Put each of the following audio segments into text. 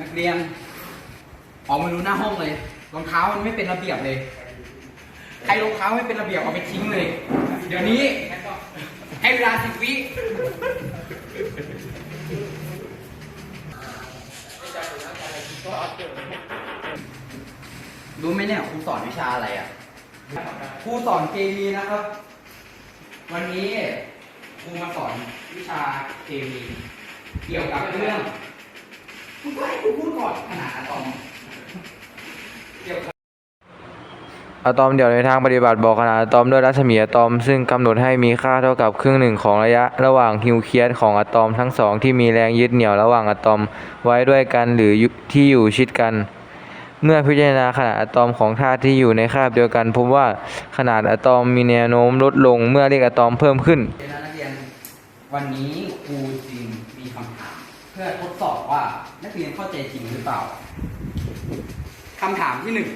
นักเรียน ออกมาดูหน้าห้องเลยรองเท้ามันไม่เป็นระเบียบเลย ใครรองเท้าไม่เป็นระเบียบเอาไปทิ้งเลย เดี๋ยวนี้ให้เวลาสิบวิรู้ไหมเนี่ยครูสอนวิชาอะไรอะครูสอนเคมีนะครับ วันนี้ครูมาสอนวิชาเคมี เกี่ยวกับเรื่อง คุณก็ให้ครูพูดก่อนขนาดอะตอมเดี๋ยวอะตอมเดี่ยวในทางปฏิบัติบอกขนาดอะตอมด้วยรัศมีอะตอม ซึ่งกำหนดให้มีค่าเท่ากับครึ่งหนึ่งของระยะระหว่างนิวเคลียสของอะตอมทั้งสองที่มีแรงยึดเหนี่ยวระหว่างอะตอมไว้ด้วยกันหรืออยู่ที่อยู่ชิดกัน เมื่อพิจารณาขนาดอะตอมของธาตุที่อยู่ในคาบเดียวกันพบว่าขนาดอะตอมมีแนวโน้มลดลงเมื่อเลขอะตอมเพิ่มขึ้น เดี๋ยวนะนักเรียนวันนี้ครูจริงมีคำถาม เพื่อทดสอบว่านักเรียนเข้าใจจริงหรือเปล่าคำถามที่หนึ่ง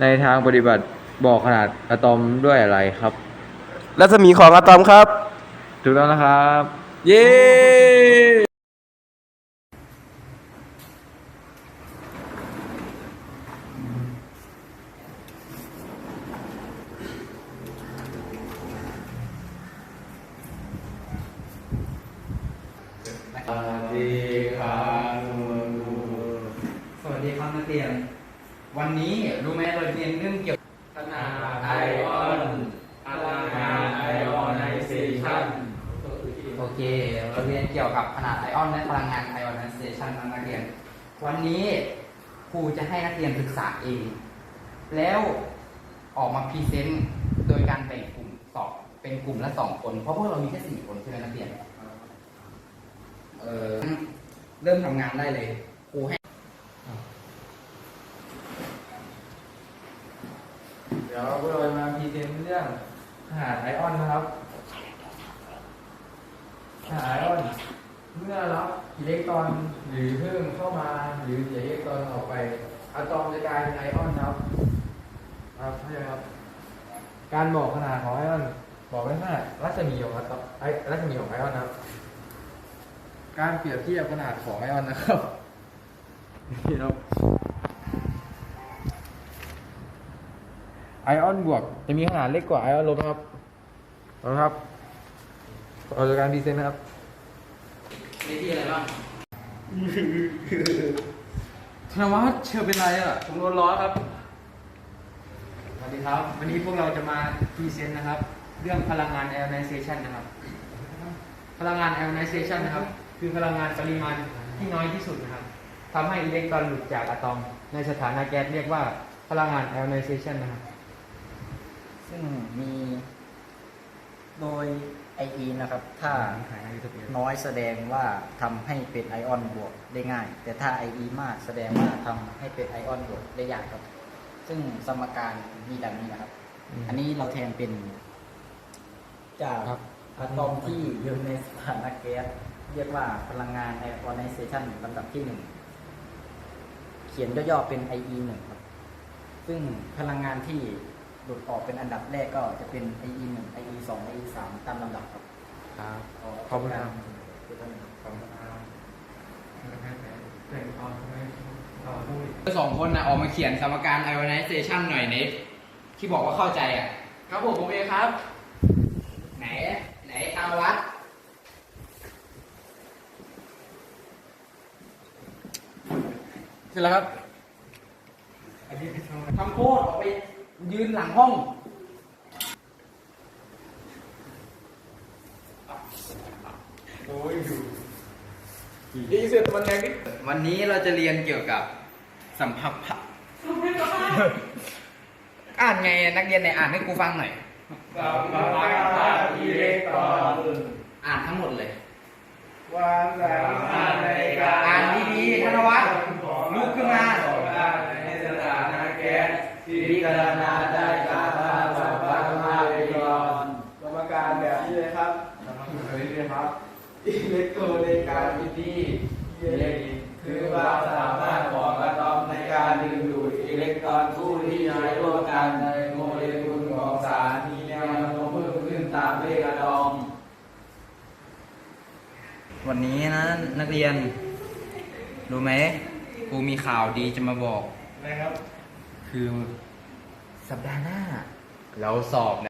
ในทางปฏิบัติบอกขนาดอะตอมด้วยอะไรครับ รัศมีของอะตอมครับ ถูกต้องนะครับ เย้ สวัสดีครับสวัสดีครับนักเรียน วันนี้รู้ไหมเราเรียนเรื่องเกี่ยวกับขนาดไอออนพลังงานไอออนไนเซชันโอเค เราเรียนเกี่ยวกับขนาดไอออนและพลังงานไอออนไนเซชันนักเรียน วันนี้ครูจะให้นักเรียนศึกษาเอง แล้วออกมาพรีเซนต์โดยการแบ่งกลุ่มสอบเป็นกลุ่มละสองคน เพราะพวกเรามีแค่สี่คนใช่ไหมนักเรียน เออเริ่มทำงานได้เลยครูให้เดี๋ยวพวกเราจะมาพรีเซนต์เรื่องขนาดไอออนนะครับขนาดไอออน เมื่อรับอิเล็กตรอนหรือเพิ่มเข้ามาหรือเสียอิเล็กตรอนออกไปอะตอมจะกลายเป็นไอออนครับ ครับใช่ครับ การบอกขนาดของไอออน บอกไว้ขนารัศมีของอะตอมไอรัศมีของไอออนนะครับ การเปรียบเทียบขนาดของไอออนนะครับนี่ครับไอออนบวกจะมีขนาดเล็กกว่าไอออนลบนะครับเอาละครับเอาจากการพรีเซนต์นะครับมีที่อะไรบ้างธนวัฒน์เชื่อเป็นไรอะผมโดนล้อครับสวัสดีครับ วันนี้พวกเราจะมาพรีเซนต์นะครับ เรื่องพลังงาน ionization นะครับ พลังงาน ionization นะครับ คือพลังงานปริมาณที่น้อยที่สุดนะครับทำให้อิเล็กตรอนหลุดจากอะตอม ในสถานะแก๊สเรียกว่าพลังงาน ionization นะครับซึ่งมีโดย IE นะครับ ถ้าน้อยแสดงว่าทำให้เป็นไอออนบวกได้ง่าย แต่ถ้า IE มากแสดงว่าทำให้เป็นไอออนบวกได้ยากครับ ซึ่งสมการมีดังนี้นะครับ อันนี้เราแทนเป็น จากอะตอมที่อยู่ในสถานะแก๊ส เรียกว่าพลังงานไอออนไนเซชันลำดับที่หนึ่งเขียนย่อๆเป็น IE หนึ่งครับ ซึ่งพลังงานที่หลุดออกเป็นอันดับแรกก็จะเป็น IE 1 IE 2 IE 3ตามลำดับครับครับขอขอบคุณครับคือท่านครับขอบคุณครับสองคนนะออกมาเขียนสมการ ionization หน่อยเน็ที่บอกว่าเข้าใจอะ ครับผมผมเองครับ ไหน ไหนตามวัด เส ร็จแล้วครับทำโทษออกไปยืนหลังห้องดีเสร็จมันแรงนิดวันนี้เราจะเรียนเกี่ยวกับสัมพัทธ์อ่านไงนักเรียนไหนอ่านให้กูฟังหน่อยสัมพัทธ์อิเล็กตรอนอ่าน อิเล็กโทรในการพิธีอิเล็กคือความสามารถของอะตอมในการดึงดูดอิเล็กตรอนคู่ที่ย้ายร่วมกันในโมเลกุลของสารมีแนวโน้มเพิ่มขึ้นตามเลขอะตอม วันนี้นะนักเรียน รู้ไหมกูมีข่าวดีจะมาบอก นะครับ คือสัปดาห์หน้า เราสอบนะ